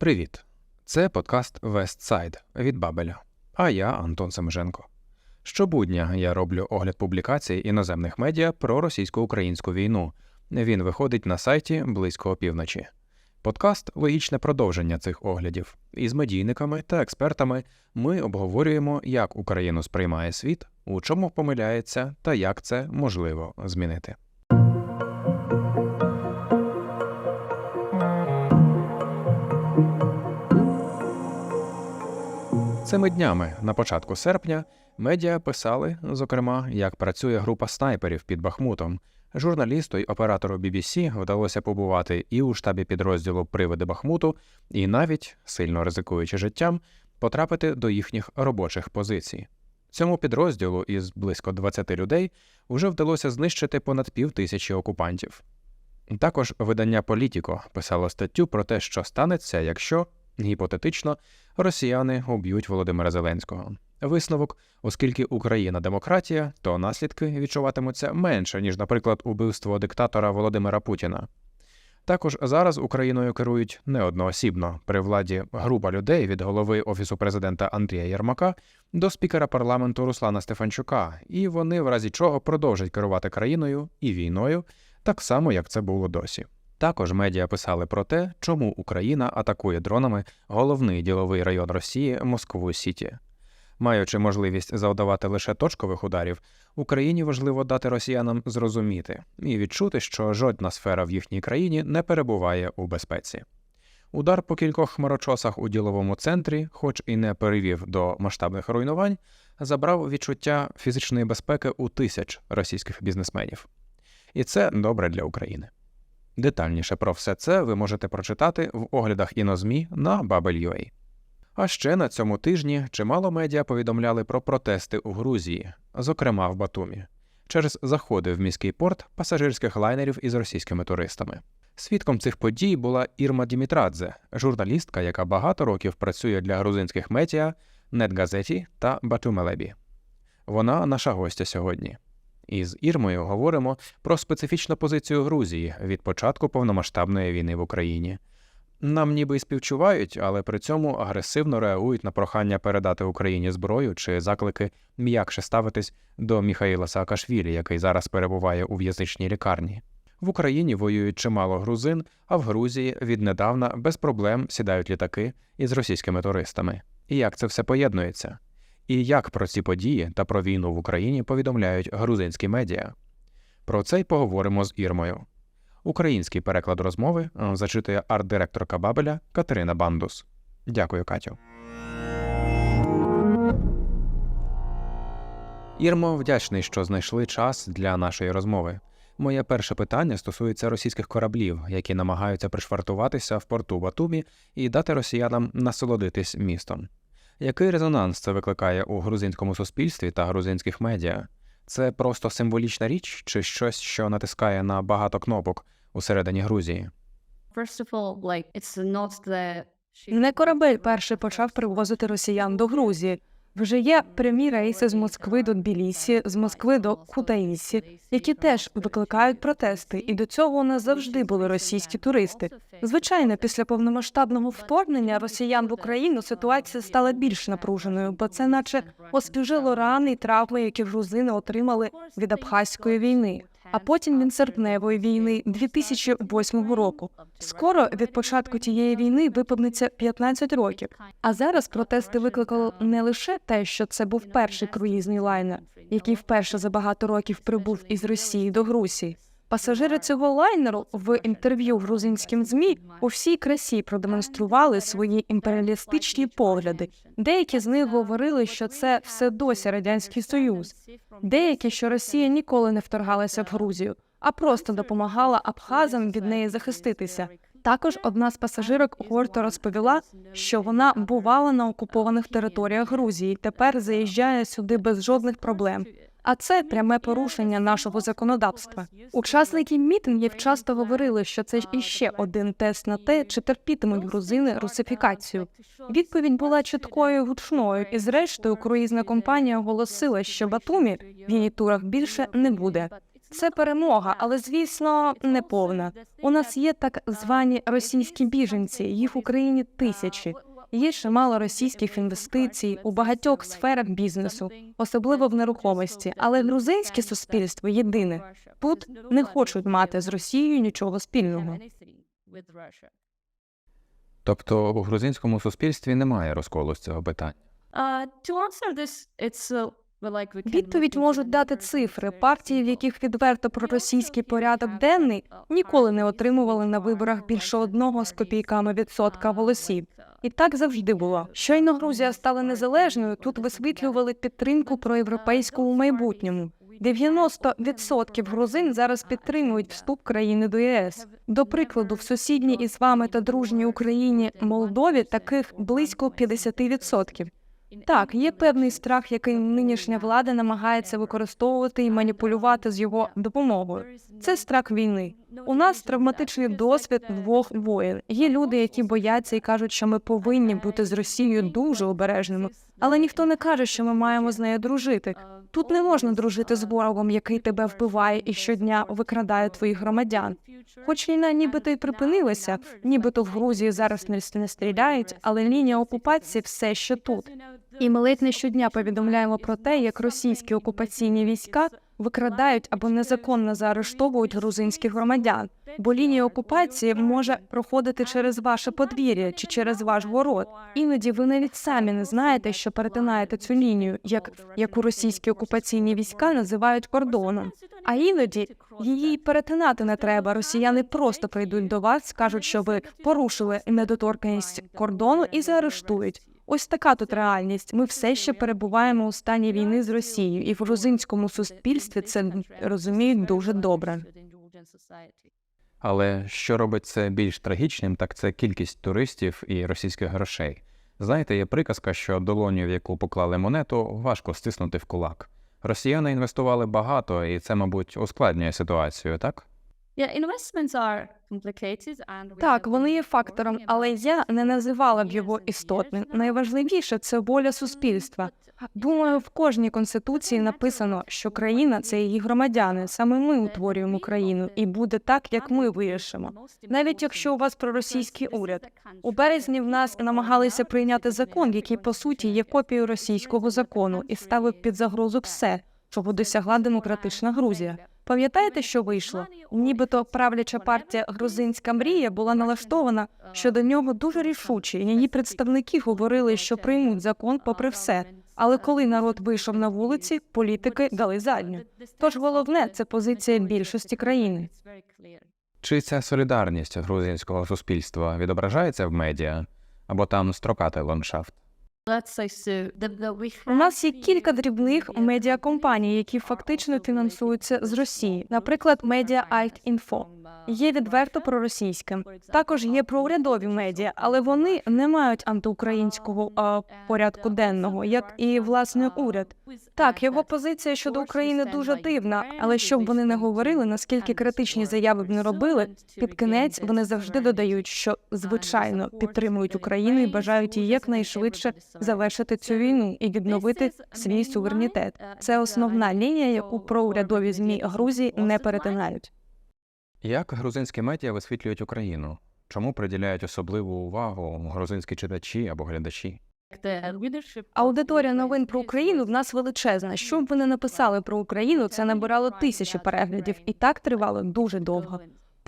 Привіт! Це подкаст Westside від Бабеля. А я Антон Семеженко. Щобудня я роблю огляд публікацій іноземних медіа про російсько-українську війну. Він виходить на сайті близько опівночі. Подкаст логічне продовження цих оглядів. Із медійниками та експертами ми обговорюємо, як Україну сприймає світ, у чому помиляється та як це можливо змінити. Цими днями на початку серпня медіа писали, зокрема, як працює група снайперів під Бахмутом. Журналісту й оператору BBC вдалося побувати і у штабі підрозділу Привиди Бахмуту, і навіть, сильно ризикуючи життям, потрапити до їхніх робочих позицій. Цьому підрозділу із близько 20 людей уже вдалося знищити понад пів тисячі окупантів. Також видання Політіко писало статтю про те, що станеться, якщо гіпотетично росіяни уб'ють Володимира Зеленського. Висновок, оскільки Україна демократія, то наслідки відчуватимуться менше, ніж, наприклад, убивство диктатора Володимира Путіна. Також зараз Україною керують не одноосібно при владі група людей від голови офісу президента Андрія Єрмака до спікера парламенту Руслана Стефанчука, і вони в разі чого продовжать керувати країною і війною, так само як це було досі. Також медіа писали про те, чому Україна атакує дронами головний діловий район Росії Москву Сіті. Маючи можливість завдавати лише точкових ударів, Україні важливо дати росіянам зрозуміти і відчути, що жодна сфера в їхній країні не перебуває у безпеці. Удар по кількох хмарочосах у діловому центрі, хоч і не перевів до масштабних руйнувань, забрав відчуття фізичної безпеки у тисяч російських бізнесменів. І це добре для України. Детальніше про все це ви можете прочитати в оглядах інозмі на Babel.ua. А ще на цьому тижні чимало медіа повідомляли про протести у Грузії, зокрема в Батумі, через заходи в міський порт пасажирських лайнерів із російськими туристами. Свідком цих подій була Ірма Дімітрадзе, журналістка, яка багато років працює для грузинських медіа Нетгазеті та Батумелебі. Вона наша гостя сьогодні. Із Ірмою говоримо про специфічну позицію Грузії від початку повномасштабної війни в Україні. Нам ніби й співчувають, але при цьому агресивно реагують на прохання передати Україні зброю чи заклики м'якше ставитись до Міхаїла Саакашвілі, який зараз перебуває у в'язичній лікарні. В Україні воюють чимало грузин, а в Грузії віднедавна без проблем сідають літаки із російськими туристами. І як це все поєднується? І як про ці події та про війну в Україні повідомляють грузинські медіа? Про це й поговоримо з Ірмою. Український переклад розмови зачитує арт-директорка Бабеля Катерина Бандус. Дякую, Катю. Ірмо, вдячний, що знайшли час для нашої розмови. Моє перше питання стосується російських кораблів, які намагаються пришвартуватися в порту Батумі і дати росіянам насолодитись містом. Який резонанс це викликає у грузинському суспільстві та грузинських медіа? Це просто символічна річ чи щось, що натискає на багато кнопок усередині Грузії? Не корабель перший почав привозити росіян до Грузії. Вже є прямі рейси з Москви до Тбілісі, з Москви до Кутаїсі, які теж викликають протести, і до цього у завжди були російські туристи. Звичайно, після повномасштабного вторгнення росіян в Україну ситуація стала більш напруженою, бо це, наче освіжило рани і травми, які грузини отримали від Абхазької війни, а потім від серпневої війни 2008 року. Скоро від початку тієї війни виповниться 15 років. А зараз протести викликало не лише те, що це був перший круїзний лайнер, який вперше за багато років прибув із Росії до Грузії. Пасажири цього лайнеру в інтерв'ю грузинським змі у всій красі продемонстрували свої імперіалістичні погляди. Деякі з них говорили, що це все досі радянський союз. Деякі, що Росія ніколи не вторгалася в Грузію, а просто допомагала абхазам від неї захиститися. Також одна з пасажирок гурту розповіла, що вона бувала на окупованих територіях Грузії, тепер заїжджає сюди без жодних проблем. А це пряме порушення нашого законодавства. Учасники мітингів часто говорили, що це іще один тест на те, чи терпітимуть грузини русифікацію. Відповідь була чіткою гучною, і зрештою круїзна компанія оголосила, що Батумі в її турах більше не буде. Це перемога, але звісно не повна. У нас є так звані російські біженці. Їх в Україні тисячі. Є чимало російських інвестицій у багатьох сферах бізнесу, особливо в нерухомості. Але грузинське суспільство єдине. Тут не хочуть мати з Росією нічого спільного. Тобто у грузинському суспільстві немає розколу з цього питання. Відповідь можуть дати цифри. Партії, в яких відверто проросійський порядок денний, ніколи не отримували на виборах більше одного з копійками відсотка голосів. І так завжди було. Щойно Грузія стала незалежною. Тут висвітлювали підтримку проєвропейську у майбутньому. 90% грузин зараз підтримують вступ країни до ЄС. До прикладу, в сусідній із вами та дружній Україні Молдові таких близько 50%. Так, є певний страх, який нинішня влада намагається використовувати і маніпулювати з його допомогою. Це страх війни. У нас травматичний досвід двох воєн. Є люди, які бояться і кажуть, що ми повинні бути з Росією дуже обережними, але ніхто не каже, що ми маємо з нею дружити. Тут не можна дружити з ворогом, який тебе вбиває і щодня викрадає твоїх громадян. Хоч війна нібито й припинилася, нібито в Грузії зараз не стріляють, але лінія окупації все ще тут. І ми ледь не щодня повідомляємо про те, як російські окупаційні війська викрадають або незаконно заарештовують грузинських громадян. Бо лінія окупації може проходити через ваше подвір'я чи через ваш город. Іноді ви навіть самі не знаєте, що перетинаєте цю лінію, як яку російські окупаційні війська називають кордоном. А іноді її перетинати не треба. Росіяни просто прийдуть до вас, скажуть, що ви порушили недоторканість кордону і заарештують. Ось така тут реальність. Ми все ще перебуваємо у стані війни з Росією, і в грузинському суспільстві це розуміють дуже добре. Але що робить це більш трагічним, так це кількість туристів і російських грошей. Знаєте, є приказка, що долоню, в яку поклали монету, важко стиснути в кулак. Росіяни інвестували багато, і це, мабуть, ускладнює ситуацію, так? Так, вони є фактором, але я не називала б його істотним. Найважливіше це воля суспільства. Думаю, в кожній конституції написано, що країна це її громадяни. Саме ми утворюємо країну, і буде так, як ми вирішимо. Навіть якщо у вас проросійський уряд у березні в нас намагалися прийняти закон, який по суті є копією російського закону, і ставив під загрозу все, чого досягла демократична Грузія. Пам'ятаєте, що вийшло? Нібито правляча партія Грузинська мрія була налаштована щодо нього дуже рішуче. Її представники говорили, що приймуть закон попри все. Але коли народ вийшов на вулиці, політики дали задню. Тож головне це позиція більшості країни. Чи ця солідарність грузинського суспільства відображається в медіа? Або там строкатий ландшафт? У нас є кілька дрібних медіакомпаній, які фактично фінансуються з Росії. Наприклад, медіа Альт-Інфо є відверто проросійським. Також є проурядові медіа, але вони не мають антиукраїнського а, порядку денного, як і власне уряд. Так, його позиція щодо України дуже дивна, але щоб вони не говорили, наскільки критичні заяви б не робили, під кінець вони завжди додають, що звичайно підтримують Україну і бажають її якнайшвидше завершити цю війну і відновити свій суверенітет. Це основна лінія, яку проурядові змі Грузії не перетинають. Як грузинські медіа висвітлюють Україну? Чому приділяють особливу увагу грузинські читачі або глядачі? Аудиторія новин про Україну в нас величезна. Що б ви не написали про Україну, це набирало тисячі переглядів, і так тривало дуже довго.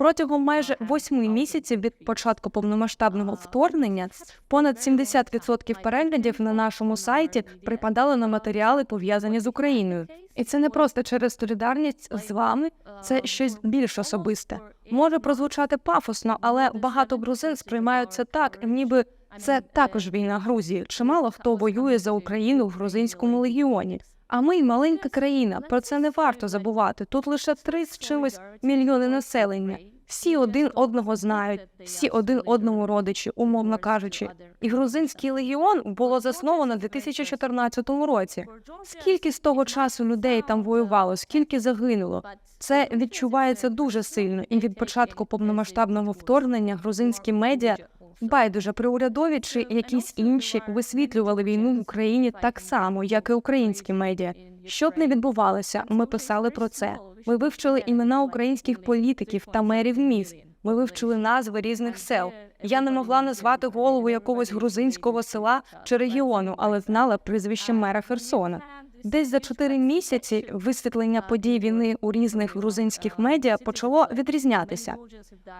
Протягом майже восьми місяців від початку повномасштабного вторгнення понад 70% переглядів на нашому сайті припадали на матеріали, пов'язані з Україною. І це не просто через солідарність з вами, це щось більш особисте. Може прозвучати пафосно, але багато грузин сприймають це так, ніби це також війна Грузії. Чимало хто воює за Україну в грузинському легіоні. А ми маленька країна. Про це не варто забувати. Тут лише три з чимось мільйони населення. Всі один одного знають, всі один одному родичі, умовно кажучи. І грузинський легіон було засновано в 2014 році. Скільки з того часу людей там воювало, скільки загинуло? Це відчувається дуже сильно. І від початку повномасштабного вторгнення грузинські медіа Байдуже при урядові чи якісь інші висвітлювали війну в Україні так само, як і українські медіа. Що б не відбувалося, ми писали про це. Ми вивчили імена українських політиків та мерів міст. Ми вивчили назви різних сел. Я не могла назвати голову якогось грузинського села чи регіону, але знала прізвище мера Херсона. Десь за чотири місяці висвітлення подій війни у різних грузинських медіа почало відрізнятися.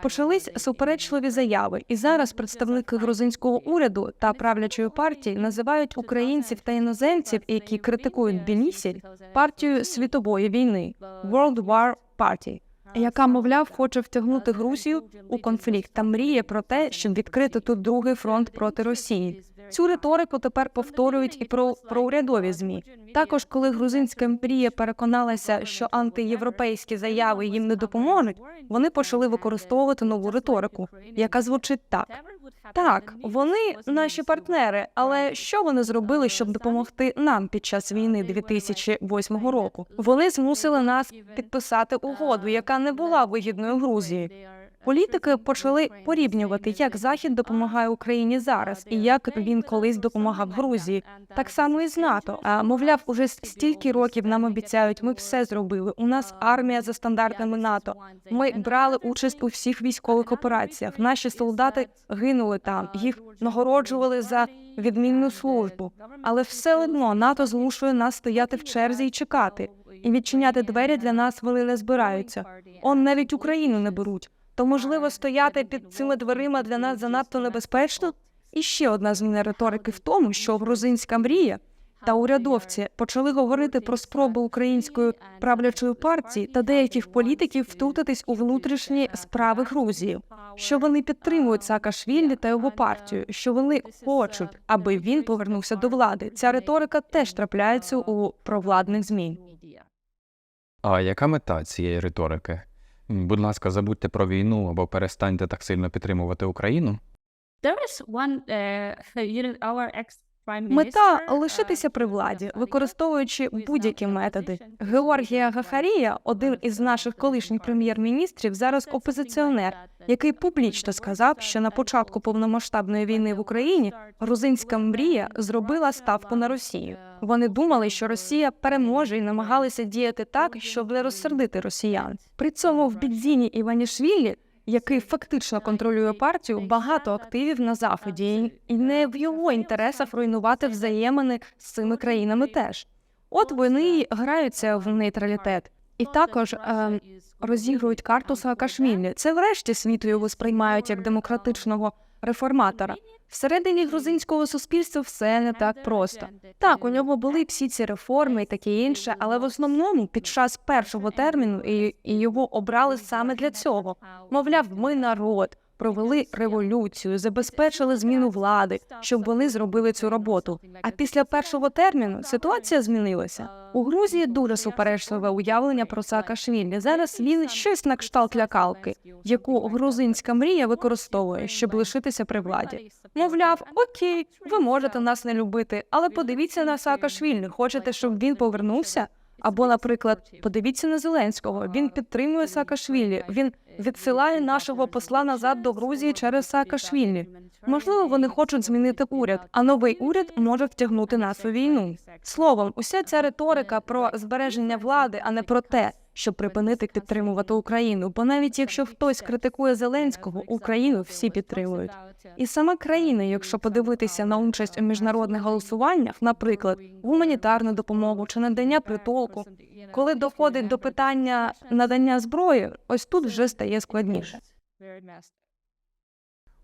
Почались суперечливі заяви, і зараз представники грузинського уряду та правлячої партії називають українців та іноземців, які критикують Тбілісі, партією світової війни World War Party, яка, мовляв, хоче втягнути Грузію у конфлікт та мріє про те, щоб відкрити тут другий фронт проти Росії. Цю риторику тепер повторюють і про, про урядові змі. Також, коли грузинська мрія переконалася, що антиєвропейські заяви їм не допоможуть, вони почали використовувати нову риторику, яка звучить так: так, вони наші партнери, але що вони зробили, щоб допомогти нам під час війни 2008 року? Вони змусили нас підписати угоду, яка не була вигідною Грузії. Політики почали порівнювати, як Захід допомагає Україні зараз, і як він колись допомагав Грузії. Так само і з НАТО. А мовляв, уже стільки років нам обіцяють, ми все зробили. У нас армія за стандартами НАТО. Ми брали участь у всіх військових операціях. Наші солдати гинули там, їх нагороджували за відмінну службу. Але все одно НАТО змушує нас стояти в черзі і чекати. І відчиняти двері для нас вони не збираються. Он навіть Україну не беруть. То можливо стояти під цими дверима для нас занадто небезпечно? І ще одна зміна риторики в тому, що грузинська мрія та урядовці почали говорити про спроби української правлячої партії та деяких політиків втрутитись у внутрішні справи Грузії, що вони підтримують Саакашвілі та його партію, що вони хочуть, аби він повернувся до влади. Ця риторика теж трапляється у провладних змін. А яка мета цієї риторики? Будь ласка, забудьте про війну або перестаньте так сильно підтримувати Україну. There is one, uh, our ex-prime Мета лишитися uh, при владі, використовуючи будь-які методи. Георгія Гафарія, один із наших колишніх прем'єр-міністрів, зараз опозиціонер, який публічно сказав, що на початку повномасштабної війни в Україні грузинська мрія зробила ставку на Росію. Вони думали, що Росія переможе і намагалися діяти так, щоб не розсердити росіян. При цьому в Бідзіні Іванішвілі, який фактично контролює партію, багато активів на заході, і- не в його інтересах руйнувати взаємини з цими країнами теж. От вони граються в нейтралітет. І також е, розігрують карту Саакашвілі. Це врешті світу його сприймають як демократичного реформатора. Всередині грузинського суспільства все не так просто. Так, у нього були всі ці реформи і таке інше, але в основному під час першого терміну і, і його обрали саме для цього. Мовляв, ми народ. Провели революцію, забезпечили зміну влади, щоб вони зробили цю роботу. А після першого терміну ситуація змінилася. У Грузії дуже суперечливе уявлення про Саакашвілі. Зараз він щось на кшталт лякалки, яку грузинська мрія використовує, щоб лишитися при владі. Мовляв, окей, ви можете нас не любити, але подивіться на Саакашвілі. Хочете, щоб він повернувся? Або, наприклад, подивіться на Зеленського. Він підтримує Саакашвілі. Він відсилає нашого посла назад до Грузії через Саакашвілі. Можливо, вони хочуть змінити уряд, а новий уряд може втягнути нас у війну. Словом, уся ця риторика про збереження влади, а не про те, щоб припинити підтримувати Україну. Бо навіть якщо хтось критикує Зеленського, Україну всі підтримують. І сама країна, якщо подивитися на участь у міжнародних голосуваннях, наприклад, гуманітарну допомогу чи надання притулку, коли доходить до питання надання зброї, ось тут вже стає складніше.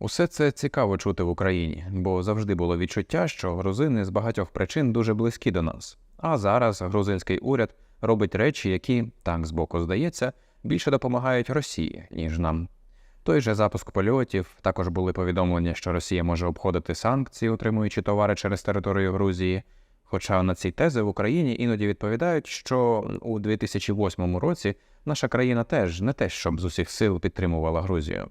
Усе це цікаво чути в Україні, бо завжди було відчуття, що грузини з багатьох причин дуже близькі до нас. А зараз грузинський уряд робить речі, які, так збоку здається, більше допомагають Росії, ніж нам. Той же запуск польотів, також були повідомлення, що Росія може обходити санкції, отримуючи товари через територію Грузії. Хоча на ці тези в Україні іноді відповідають, що у 2008 році наша країна теж не те, щоб з усіх сил підтримувала Грузію.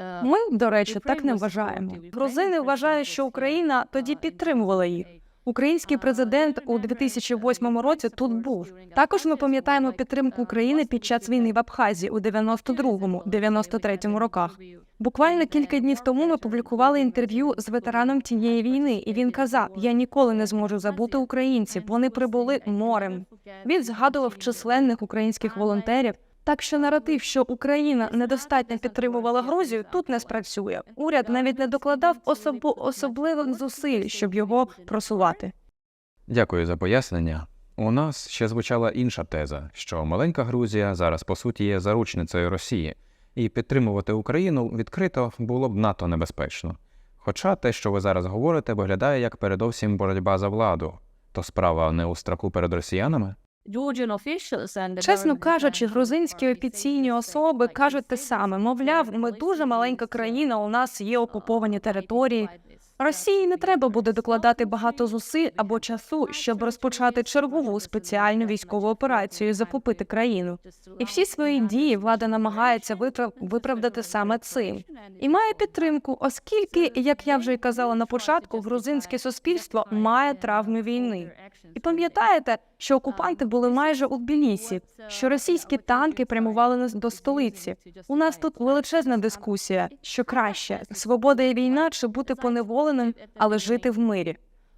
Uh, Ми, до речі, так не вважаємо. Грузини вважають, що Україна тоді підтримувала їх. Український президент у 2008 році тут був. Також ми пам'ятаємо підтримку України під час війни в Абхазії у 92-93 роках. Буквально кілька днів тому ми публікували інтерв'ю з ветераном тієї війни, і він казав: Я ніколи не зможу забути українців. Вони прибули морем. Він згадував численних українських волонтерів. Так що наратив, що Україна недостатньо підтримувала Грузію, тут не спрацює. Уряд навіть не докладав особу особливих зусиль, щоб його просувати. Дякую за пояснення. У нас ще звучала інша теза, що маленька Грузія зараз по суті є заручницею Росії, і підтримувати Україну відкрито було б надто небезпечно. Хоча те, що ви зараз говорите, виглядає як передовсім боротьба за владу, то справа не у страху перед росіянами. Чесно кажучи, грузинські офіційні особи кажуть те саме. Мовляв, ми дуже маленька країна, у нас є окуповані території. Росії не треба буде докладати багато зусиль або часу, щоб розпочати чергову спеціальну військову операцію і захопити країну. І всі свої дії влада намагається витрав- виправдати саме цим. І має підтримку, оскільки, як я вже й казала на початку, грузинське суспільство має травми війни. І пам'ятаєте, що окупанти були майже у Тбілісі, що російські танки прямували нас до столиці. У нас тут величезна дискусія, що краще свобода і війна чи бути поневоленим, але жити в мирі.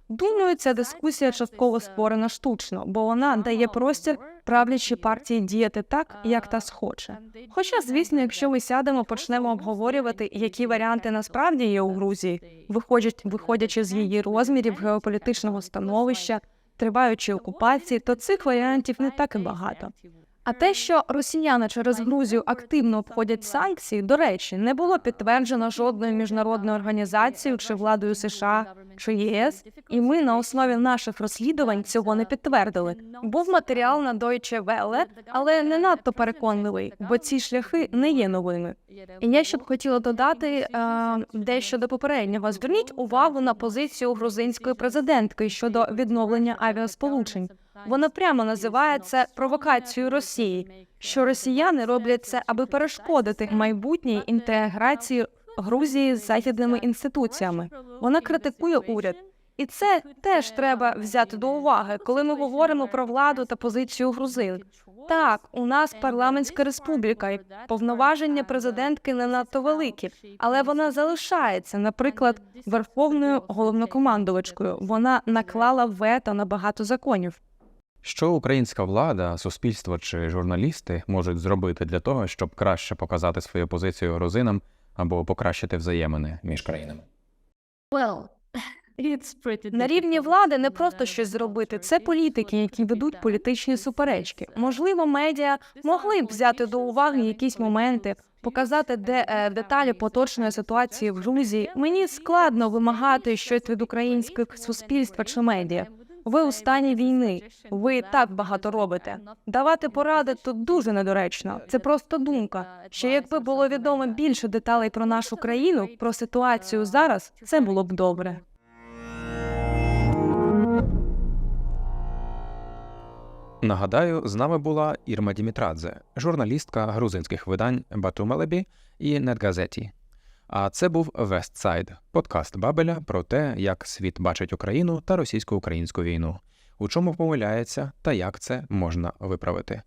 Думаю, ця дискусія частково створена штучно, бо вона дає простір правлячій партії діяти так, як та схоче. Хоча, звісно, якщо ми сядемо, почнемо обговорювати, які варіанти насправді є у Грузії, виходять, виходячи з її розмірів геополітичного становища, триваючої окупації, то цих варіантів не так і багато. А те, що росіяни через Грузію активно обходять санкції, до речі, не було підтверджено жодною міжнародною організацією чи владою США чи ЄС, і ми на основі наших розслідувань цього не підтвердили. Був матеріал на Deutsche Welle, але не надто переконливий, бо ці шляхи не є новими. І я ще б хотіла додати е, дещо до попереднього. Зверніть увагу на позицію грузинської президентки щодо відновлення авіасполучень. Вона прямо називає це провокацією Росії, що росіяни роблять це, аби перешкодити майбутній інтеграції Грузії з західними інституціями. Вона критикує уряд. І це теж треба взяти до уваги, коли ми говоримо про владу та позицію грузин. Так, у нас парламентська республіка, і повноваження президентки не надто великі, але вона залишається, наприклад, верховною головнокомандувачкою. Вона наклала вето на багато законів. Що українська влада, суспільство чи журналісти можуть зробити для того, щоб краще показати свою позицію грузинам або покращити взаємини між країнами? На рівні влади не просто щось зробити. Це політики, які ведуть політичні суперечки. Можливо, медіа могли б взяти до уваги якісь моменти, показати де е, деталі поточної ситуації в Грузії. Мені складно вимагати щось від українських суспільства чи медіа. Ви у стані війни. Ви так багато робите. Давати поради тут дуже недоречно. Це просто думка. Що якби було відомо більше деталей про нашу країну, про ситуацію зараз, це було б добре. Нагадаю, з нами була Ірма Дімітрадзе, журналістка грузинських видань Батумелебі і Нетгазеті. А це був Вестсайд, подкаст Бабеля про те, як світ бачить Україну та російсько-українську війну, у чому помиляється та як це можна виправити.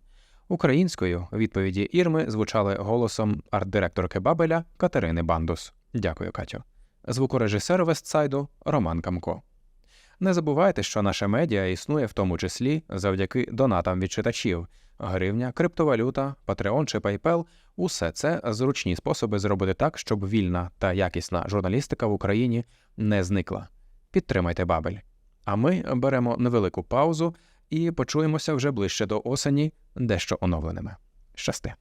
Українською відповіді Ірми звучали голосом арт-директорки Бабеля Катерини Бандус. Дякую, Катю. Звукорежисер Вестсайду Роман Камко. Не забувайте, що наше медіа існує в тому числі завдяки донатам від читачів. Гривня, криптовалюта, Patreon чи PayPal – усе це зручні способи зробити так, щоб вільна та якісна журналістика в Україні не зникла. Підтримайте Бабель. А ми беремо невелику паузу і почуємося вже ближче до осені, дещо оновленими. Щасти!